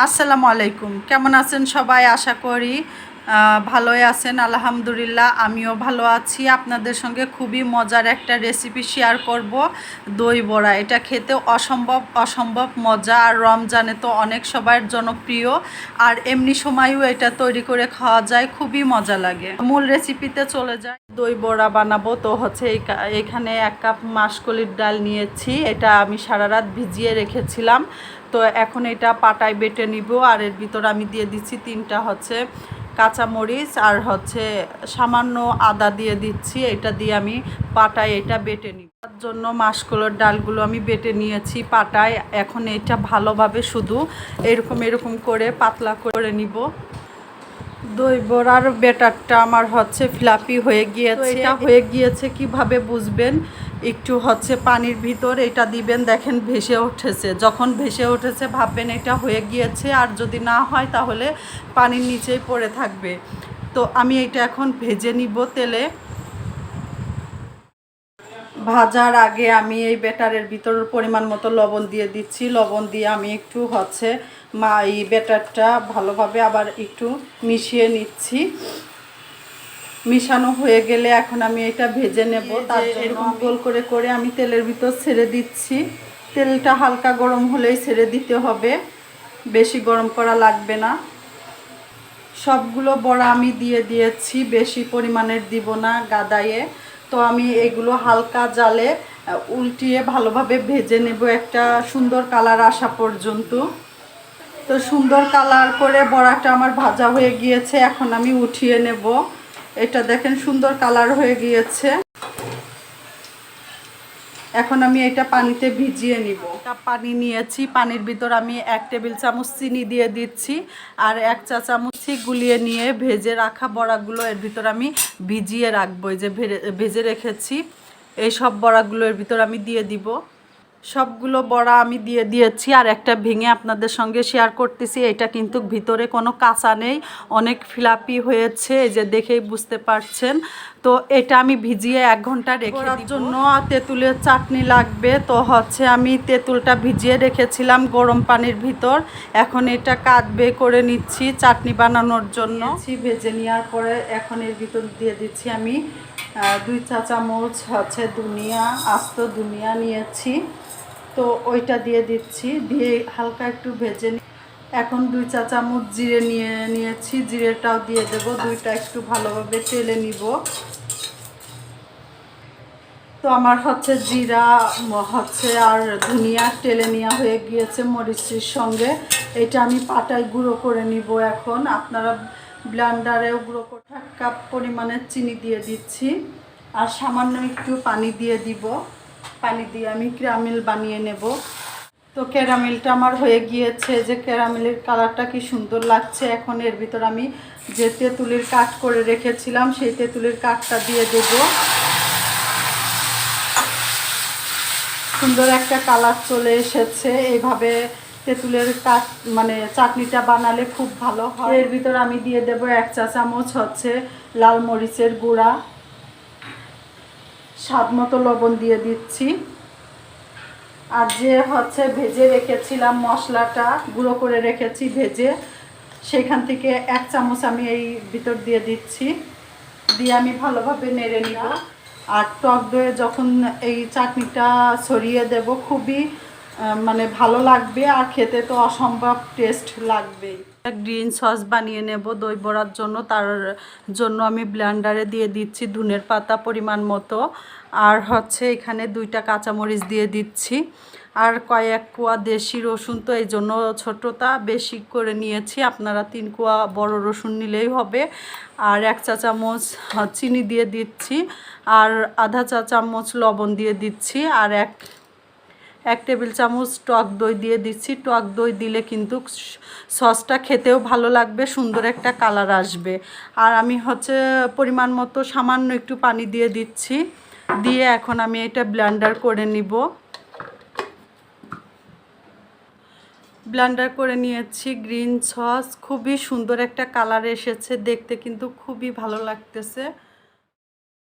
আসসালামু আলাইকুম। কেমন আছেন সবাই? আশা করি ভালোই আছেন। আলহামদুলিল্লাহ, আমিও ভালো আছি। আপনাদের সঙ্গে খুবই মজার একটা রেসিপি শেয়ার করব, দই বড়া। এটা খেতে অসম্ভব অসম্ভব মজা। আর রমজানে তো অনেক সবার জনপ্রিয়। আর এমনি সময়ও এটা তৈরি করে খাওয়া যায়। খুবই মজা লাগে। মূল রেসিপিতে চলে যায় দই বড়া বানাবো। তো হচ্ছে এখানে এক কাপ মাসকলির ডাল নিয়েছি। এটা আমি সারা রাত ভিজিয়ে রেখেছিলাম। তো এখন এটা পাটায় বেটে নিব আর এর ভিতর আমি দিয়ে দিচ্ছি তিনটা হচ্ছে কাঁচামরিচ আর হচ্ছে সামান্য আদা দিয়ে দিচ্ছি। এটা দিয়ে আমি পাটায় এটা বেটে নিব। তার জন্য মাসকলোর ডালগুলো আমি বেটে নিয়েছি পাটায়। এখন এটা ভালোভাবে শুধু এরকম এরকম করে পাতলা করে নিব। দই বড়ার বেটারটা আমার হচ্ছে ফ্লাপি হয়ে গিয়েছে। এটা হয়ে গিয়েছে কীভাবে বুঝবেন? একটু হচ্ছে পানির ভিতর এটা দিবেন, দেখেন ভেসে উঠেছে। যখন ভেসে উঠেছে, ভাববেন এটা হয়ে গিয়েছে, আর যদি না হয় তাহলে পানির নিচেই পড়ে থাকবে। তো আমি এটা এখন ভেজে নিব তেলে। ভাজার আগে আমি এই ব্যাটারের ভিতর পরিমাণ মতো লবণ দিয়ে দিচ্ছি। লবণ দিয়ে আমি একটু হচ্ছে মা এই ব্যাটারটা ভালোভাবে আবার একটু মিশিয়ে নিচ্ছি। মিশানো হয়ে গেলে এখন আমি এটা ভেজে নেব। তার জন্য এরকম গোল করে করে আমি তেলের ভিতর ছেড়ে দিচ্ছি। তেলটা হালকা গরম হলেই ছেড়ে দিতে হবে। বেশি গরম করা লাগবে না। সবগুলো বড়া আমি দিয়ে দিয়েছি বেশি পরিমাণের দিব না গাদায়ে। তো আমি এগুলো হালকা জালে উল্টিয়ে ভালোভাবে ভেজে নেব একটা সুন্দর কালার আসা পর্যন্ত। তো সুন্দর কালার করে বড়াটা আমার ভাজা হয়ে গিয়েছে এখন আমি উঠিয়ে নেব। এটা দেখেন সুন্দর কালার হয়ে গিয়েছে। এখন আমি এটা পানিতে ভিজিয়ে নিব। পানি নিয়েছি, পানির ভিতর আমি এক টেবিল চামচ চিনি দিয়ে দিচ্ছি আর এক চা চামচ গুলিয়ে নিয়ে ভেজে রাখা বড়াগুলো এর ভিতর আমি ভিজিয়ে রাখব, এই যে ভেজে রেখেছি। এই সব বড়াগুলো এর ভিতর আমি দিয়ে দিব। সবগুলো বড়া আমি দিয়ে দিয়েছি আর একটা ভেঙে আপনাদের সঙ্গে শেয়ার করতেছি। এটা কিন্তু ভিতরে কোনো কাঁচা নেই অনেক ফিলাপি হয়েছে এই যে দেখেই বুঝতে পারছেন। তো এটা আমি ভিজিয়ে এক ঘণ্টা রেখে দেওয়ার জন্য তেঁতুলের চাটনি লাগবে। তো হচ্ছে আমি তেঁতুলটা ভিজিয়ে রেখেছিলাম গরম পানির ভিতর। এখন এটা কাটবে করে নিচ্ছি চাটনি বানানোর জন্য। ভেজে নেওয়ার পরে এখন এর ভিতর দিয়ে দিচ্ছি আমি দুই চা চামচ হচ্ছে দুনিয়া, আস্ত দুনিয়া নিয়েছি। তো ওইটা দিয়ে দিচ্ছি, দিয়ে হালকা একটু ভেজে এখন দুই চা চামচ জিরে নিয়ে নিয়েছি, জিরেটাও দিয়ে দেব, দুইটা একটু ভালোভাবে তেলে নিব। তো আমার হচ্ছে জিরা হচ্ছে আর ধনিয়া টেলে নেওয়া হয়ে গিয়েছে মরিচির সঙ্গে। এটা আমি পাটায় গুঁড়ো করে নিব এখন। আপনারা ব্লান্ডারেও গুঁড়ো এক কাপ পরিমাণের চিনি দিয়ে দিচ্ছি। আর সামান্য একটু পানি দিয়ে দিব। পানি দিয়ে আমি ক্যারামেল বানিয়ে নেব। তো ক্যারামেলটা আমার হয়ে গিয়েছে যে ক্যারামেলের কালারটা কি সুন্দর লাগছে। এখন এর ভিতর আমি যে তেঁতুলের কাঠ করে রেখেছিলাম, সেই তেঁতুলের কাঠটা দিয়ে দেবো। সুন্দর একটা কালার চলে এসেছে। এইভাবে তেঁতুলের মানে চাটনিটা বানালে খুব ভালো হয়। এর ভিতর আমি দিয়ে দেব এক চা চামচ হচ্ছে লাল মরিচের গুঁড়া। স্বাদ মতো লবণ দিয়ে দিচ্ছি। আর যে হচ্ছে ভেজে রেখেছিলাম মশলাটা, গুঁড়ো করে রেখেছি ভেজে, সেখান থেকে এক চামচ আমি এই ভিতর দিয়ে দিচ্ছি। দিয়ে আমি ভালোভাবে নেড়ে নিব। আর টক দইয়ে যখন এই চাটনিটা ছড়িয়ে দেব, খুবই মানে ভালো লাগবে আর খেতে তো অসম্ভব টেস্ট লাগবেই। গ্রিন সস বানিয়ে নেব দই বড়ার জন্য, তার জন্য আমি ব্লেন্ডারে দিয়ে দিচ্ছি ধুনের পাতা পরিমাণ মতো। আর হচ্ছে এখানে দুইটা কাঁচামরিচ দিয়ে দিচ্ছি। আর কয়েক কোয়া দেশি রসুন তো এই জন্য ছোটোটা বেশি করে নিয়েছি। আপনারা তিন কোয়া বড় রসুন নিলেই হবে। আর এক চা চামচ চিনি দিয়ে দিচ্ছি। আর আধা চা চামচ লবণ দিয়ে দিচ্ছি। আর এক এক টেবিল চামচ টক দই দিয়ে দিচ্ছি। টক দই দিলে কিন্তু সসটা খেতেও ভালো লাগবে, সুন্দর একটা কালার আসবে। আর আমি হচ্ছে পরিমাণ মতো সামান্য একটু পানি দিয়ে দিচ্ছি। দিয়ে এখন আমি এটা ব্লেন্ডার করে নিব। ব্লেন্ডার করে নিয়েছি গ্রিন সস। খুবই সুন্দর একটা কালার এসেছে, দেখতে কিন্তু খুবই ভালো লাগতেছে।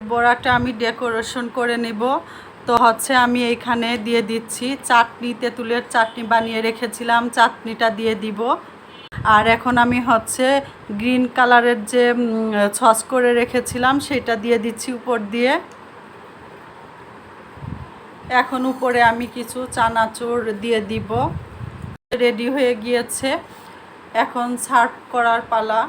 বড়াটা আমি ডেকোরেশন করে নেব। তো হচ্ছে আমি এইখানে দিয়ে দিচ্ছি চাটনি, তেঁতুলের চাটনি বানিয়ে রেখেছিলাম, চাটনিটা দিয়ে দিব। আর এখন আমি হচ্ছে গ্রিন কালারের যে সস করে রেখেছিলাম, সেটা দিয়ে দিচ্ছি উপর দিয়ে। এখন উপরে আমি কিছু চানাচুর দিয়ে দিব। রেডি হয়ে গিয়েছে। এখন সার্ভ করার পালা।